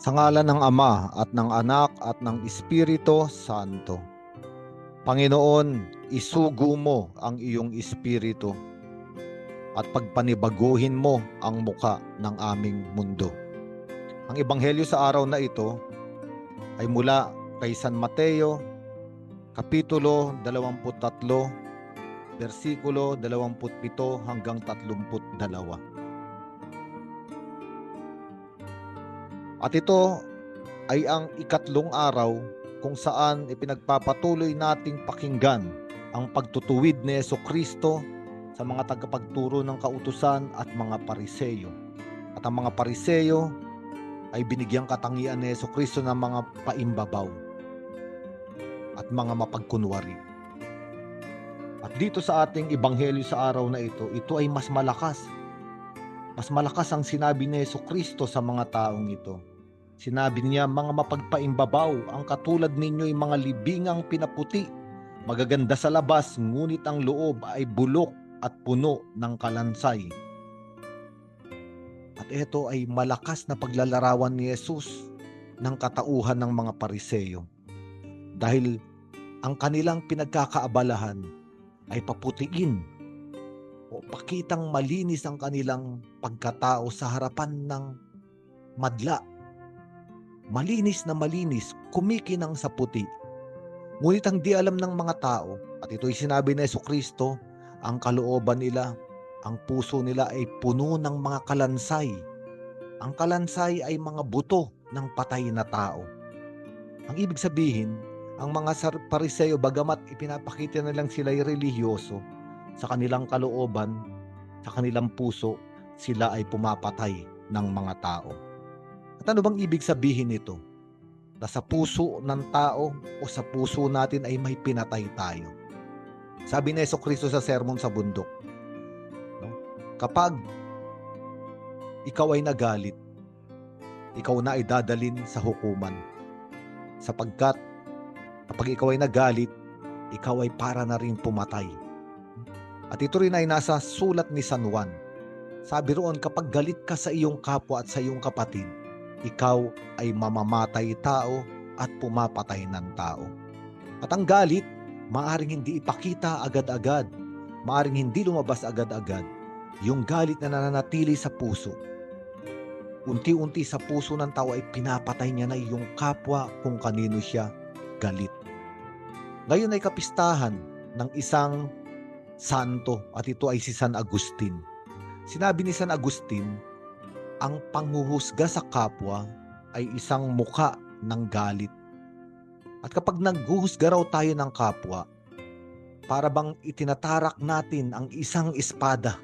Sa ngalan ng Ama at ng Anak at ng Espiritu Santo. Panginoon, isugo mo ang iyong espiritu at pagpanibaguhin mo ang muka ng aming mundo. Ang ebanghelyo sa araw na ito ay mula kay San Mateo, Kapitulo 23, versikulo 27 hanggang 32. At ito ay ang ikatlong araw kung saan ipinagpapatuloy nating pakinggan ang pagtutuwid ni Yeso Kristo sa mga tagapagturo ng kautusan at mga pariseyo. At ang mga pariseyo ay binigyang katangian ni Yeso Kristo ng mga paimbabaw at mga mapagkunwari. At dito sa ating ebanghelyo sa araw na ito, ito ay mas malakas. Mas malakas ang sinabi ni Yeso Kristo sa mga taong ito. Sinabi niya, mga mapagpaimbabaw, ang katulad ninyo ay mga libingang pinaputi, magaganda sa labas, ngunit ang loob ay bulok at puno ng kalansay. At ito ay malakas na paglalarawan ni Jesus ng katauhan ng mga pariseyo. Dahil ang kanilang pinagkakaabalahan ay paputiin o pakitang malinis ang kanilang pagkatao sa harapan ng madla malinis na malinis, kumikinang sa puti. Ngunit ang di alam ng mga tao, at ito'y sinabi ni Yeso Kristo, ang kalooban nila, ang puso nila ay puno ng mga kalansay. Ang kalansay ay mga buto ng patay na tao. Ang ibig sabihin, ang mga pariseo bagamat ipinapakita na lang sila ay relihiyoso, sa kanilang kalooban, sa kanilang puso, sila ay pumapatay ng mga tao. At ano bang ibig sabihin nito? Na sa puso ng tao o sa puso natin ay may pinatay tayo. Sabi ni Yeso Kristo sa sermon sa bundok, no? kapag ikaw ay nagalit, ikaw na ay dadalin sa hukuman. Sapagkat kapag ikaw ay nagalit, ikaw ay para na rin pumatay. At ito rin ay nasa sulat ni San Juan. Sabi roon, kapag galit ka sa iyong kapwa at sa iyong kapatid, ikaw ay mamamatay tao at pumapatay ng tao. At ang galit, maaring hindi ipakita agad-agad, maaring hindi lumabas agad-agad, yung galit na nananatili sa puso. Unti-unti sa puso ng tao ay pinapatay niya na yung kapwa kung kanino siya galit. Ngayon ay kapistahan ng isang santo at ito ay si San Agustin. Sinabi ni San Agustin, ang panghuhusga sa kapwa ay isang muka ng galit. At kapag naghuhusga raw tayo ng kapwa, para bang itinatarak natin ang isang espada.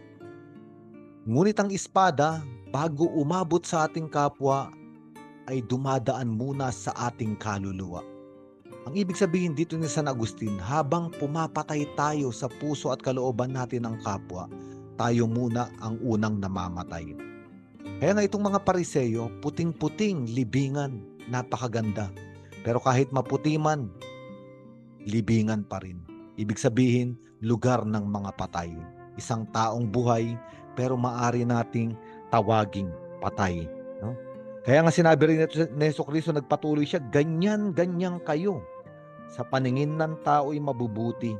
Ngunit ang espada, bago umabot sa ating kapwa, ay dumadaan muna sa ating kaluluwa. Ang ibig sabihin dito ni San Agustin, habang pumapatay tayo sa puso at kalooban natin ng kapwa, tayo muna ang unang namamatay. Kaya nga itong mga pariseyo, puting-puting libingan, napakaganda. Pero kahit maputi man, libingan pa rin. Ibig sabihin, lugar ng mga patay. Isang taong buhay, pero maari nating tawaging patay. No? Kaya nga sinabi rin ni Yeso Cristo, nagpatuloy siya, ganyan-ganyan kayo. Sa paningin ng tao'y mabubuti,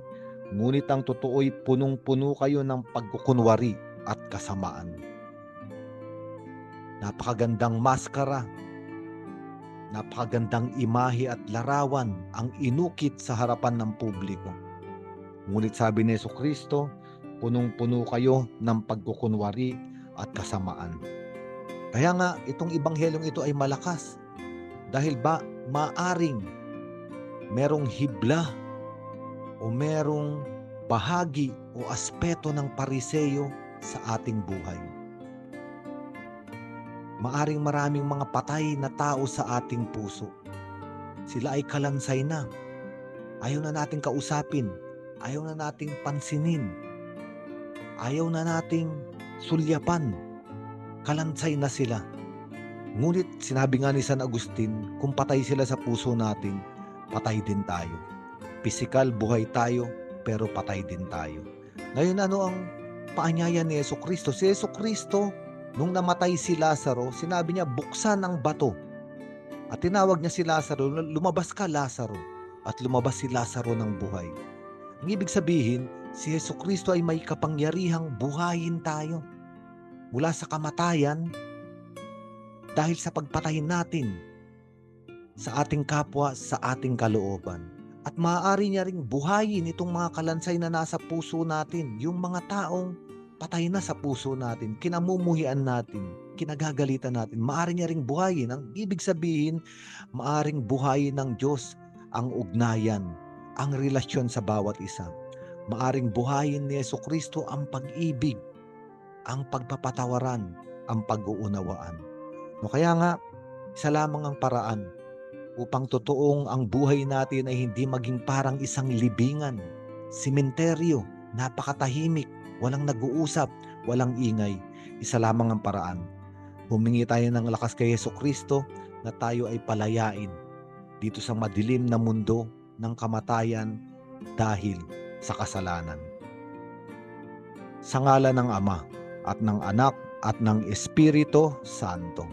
ngunit ang totoo'y punong-puno kayo ng pagkukunwari at kasamaan. Napakagandang maskara, napakagandang imahe at larawan ang inukit sa harapan ng publiko. Ngunit sabi ni Yeso Kristo, punong-puno kayo ng pagkukunwari at kasamaan. Kaya nga, itong ibanghelyong ito ay malakas. Dahil ba, maaring merong hibla o merong bahagi o aspeto ng pariseyo sa ating buhay maaring maraming mga patay na tao sa ating puso. Sila ay kalansay na. Ayaw na nating kausapin. Ayaw na nating pansinin. Ayaw na nating sulyapan. Kalansay na sila. Ngunit sinabi nga ni San Agustin, kung patay sila sa puso natin, patay din tayo. Pisikal, buhay tayo, pero patay din tayo. Ngayon ano ang paanyaya ni Yeso Kristo? Si Yeso Kristo, Nung namatay si Lazaro, sinabi niya, buksan ang bato. At tinawag niya si Lazaro, lumabas ka Lazaro. At lumabas si Lazaro ng buhay. Ang ibig sabihin, si Yesu Kristo ay may kapangyarihang buhayin tayo. Mula sa kamatayan, dahil sa pagpatayin natin sa ating kapwa, sa ating kalooban. At maaari niya ring buhayin itong mga kalansay na nasa puso natin, yung mga taong patay na sa puso natin, kinamumuhian natin, kinagagalitan natin. Maaari niya ring buhayin. Ang ibig sabihin, maaring buhayin ng Diyos ang ugnayan, ang relasyon sa bawat isa. Maaring buhayin ni Yeso Kristo ang pag-ibig, ang pagpapatawaran, ang pag-uunawaan. No, kaya nga, isa lamang ang paraan upang totoong ang buhay natin ay hindi maging parang isang libingan, simenteryo, napakatahimik, walang nag-uusap, walang ingay. Isa lamang ang paraan. Humingi tayo ng lakas kay Yeso Kristo na tayo ay palayain dito sa madilim na mundo ng kamatayan dahil sa kasalanan. Sa ngala ng Ama at ng Anak at ng Espiritu Santo.